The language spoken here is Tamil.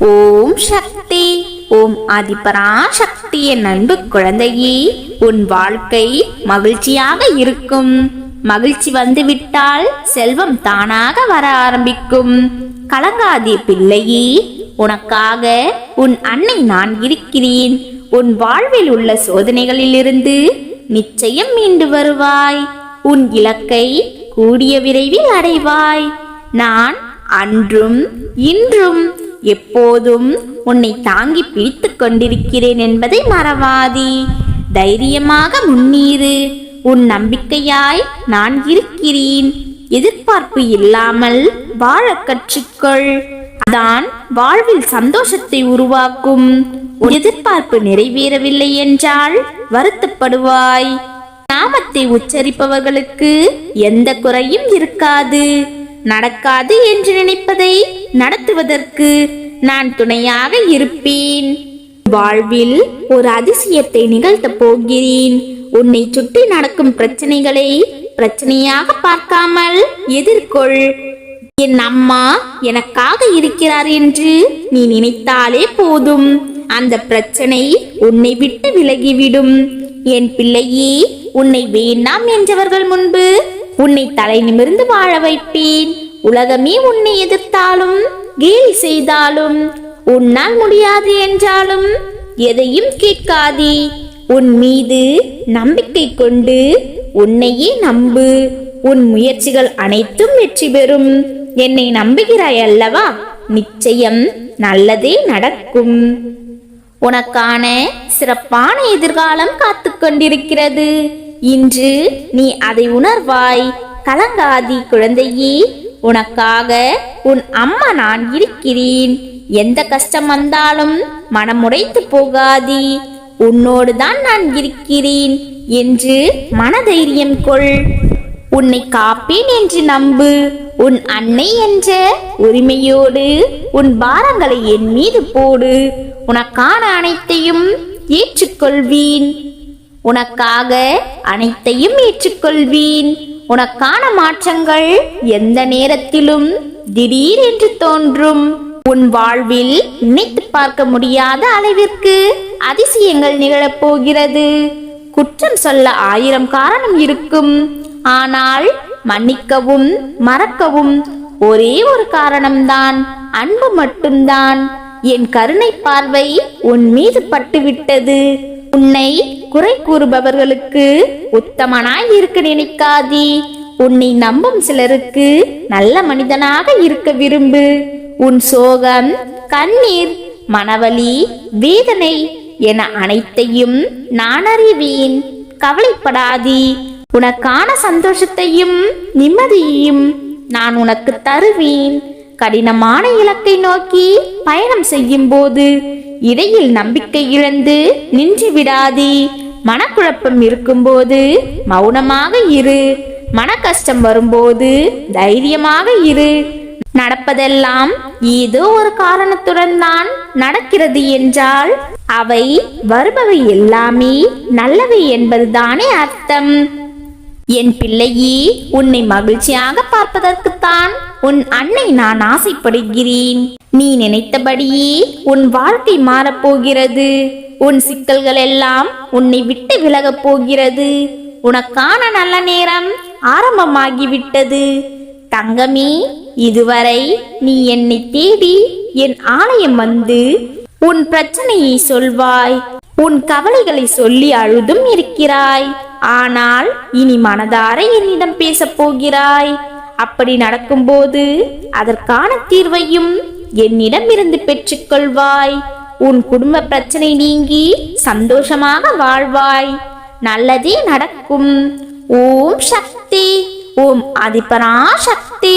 ஓம் சக்தி ஓம் ஆதிபராசக்தி என் அன்பு குழந்தையே உன் வாழ்க்கை மகிழ்ச்சியாக இருக்கும். மகிழ்ச்சி வந்துவிட்டால் செல்வம் தானாக வர ஆரம்பிக்கும். கலங்காதே பிள்ளையே உனக்காக உன் அன்னை நான் இருக்கிறேன். உன் வாழ்வில் உள்ள சோதனைகளிலிருந்து நிச்சயம் மீண்டு வருவாய். உன் இலக்கை கூடிய விரைவில் அடைவாய். நான் அன்றும் இன்றும் எப்போதும் உன்னை தாங்கி பிடித்துக் கொண்டிருக்கிறேன் என்பதை மறவாதி. தைரியமாக முன்னீறு. உன் நம்பிக்கையாய் நான் இருக்கிறேன். எதிர்பார்ப்பு இல்லாமல் வாழ கற்றுக்கொள். அதான் வாழ்வில் சந்தோஷத்தை உருவாக்கும். உன் எதிர்பார்ப்பு நிறைவேறவில்லை என்றால் வருத்தப்படுவாய். நாமத்தை உச்சரிப்பவர்களுக்கு எந்த குறையும் இருக்காது. நடக்காது என்று நினைப்பதை நடத்துவதற்கு நான் துணையாக இருப்பேன். வாழ்வில் ஒரு அதிசயத்தை நிகழ்த்தப் போகிறேன். உன்னை சுற்றி நடக்கும் பிரச்சனைகளை பிரச்சனையாக பார்க்காமல் எதிர்கொள். என் அம்மா எனக்காக இருக்கிறார் என்று நீ நினைத்தாலே போதும். அந்த பிரச்சனை உன்னை விட்டு விலகிவிடும். என் பிள்ளையே உன்னை வேண்டாம் என்றவர்கள் முன்பு உன்னை தலை நிமிர்ந்து வாழ வைப்பேன். உலகமே உன்னை எதிர்த்தாலும் கேலி செய்தாலும் உன்னால் முடியாது என்றாலும் எதையும் கேட்காதே. உன் மீது நம்பிக்கை கொண்டு உன்னையே நம்பு. உன் முயற்சிகள் அனைத்தும் வெற்றி பெறும். என்னை நம்புகிறாய் அல்லவா? நிச்சயம் நல்லதே நடக்கும். உனக்கான சிறப்பான எதிர்காலம் காத்து கொண்டிருக்கிறது. இன்று நீ அதை உணர்வாய். கலங்காதி குழந்தையே. உனக்காக உன் அம்மா நான் இருக்கிறேன். எந்த கஷ்டம் வந்தாலும் மனமுடைத்து போகாதி. உன்னோடு தான் நான் இருக்கிறேன் என்று மனதைரியம் கொள். உன்னை காப்பேன் என்று நம்பு. உன் அன்னை என்ற உரிமையோடு உன் பாரங்களை என் மீது போடு. உனக்கான அனைத்தையும் ஏற்றுக்கொள்வீன். உனக்காக அனைத்தையும் ஏற்றுக்கொள்வீன். உனக்கான மாற்றங்கள் எந்த நேரத்திலும் திடீர் என்று தோன்றும். உன் வாழ்வில் நினைத்து பார்க்க முடியாத அளவிற்கு அதிசயங்கள் நிகழப்போகிறது குற்றம் சொல்ல ஆயிரம் காரணம் இருக்கும். ஆனால் மன்னிக்கவும் மறக்கவும் ஒரே ஒரு காரணம்தான் அன்பு மட்டும்தான். என் கருணை பார்வை உன் மீது பட்டுவிட்டது. உன்னை குறை கூறுபவர்களுக்கு உத்தமனாய் இருக்க நினைக்காதி. உன்னை நம்பும் சிலருக்கு நல்ல மனிதனாக இருக்க விரும்பு. உன் சோகம் கண்ணீர் மனவலி வேதனை என அனைத்தையும் நான் அறிவேன். கவலைப்படாதி. உனக்கான சந்தோஷத்தையும் நிம்மதியையும் நான் உனக்கு தருவேன். கடினமான இலக்கை நோக்கி பயணம் செய்யும் போது இடையில் நம்பிக்கை இழந்து நின்று விடாதி. மனக்குழப்பம் இருக்கும்போது மௌனமாக இரு. மன கஷ்டம் வரும்போது தைரியமாக இரு. நடப்பதெல்லாம் ஏதோ ஒரு காரணத்துடன் தான் நடக்கிறது என்றால் அவை வருபவை எல்லாமே நல்லவை என்பதுதானே அர்த்தம். என் பிள்ளையே உன்னை மகிழ்ச்சியாக பார்ப்பதற்குத்தான் உன் அன்னை நான் ஆசைப்படுகிறேன். நீ நினைத்தபடியே உன் வாழ்க்கை மாறப்போகிறது. உன் சிக்கல்கள் எல்லாம் உன்னை விட்டு விலகப் போகிறது. உனக்கான நல்ல நேரம் ஆரம்பமாகிவிட்டது. தங்கமே இதுவரை நீ என்னை தேடி என் ஆலயம் வந்து உன் பிரச்சனையை சொல்வாய். உன் கவலைகளை சொல்லி அழுதும் இருக்கிறாய். ஆனால் இனி மனதார என்னிடம் பேசப் போகிறாய். அப்படி நடக்கும்போது அதற்கான தீர்வையும் என்னிடமிருந்து பெற்றுக்கொள்வாய். உன் குடும்ப பிரச்சனை நீங்கி சந்தோஷமாக வாழ்வாய். நல்லதே நடக்கும். ஓம் சக்தி. ஓம் அதிபரா சக்தி.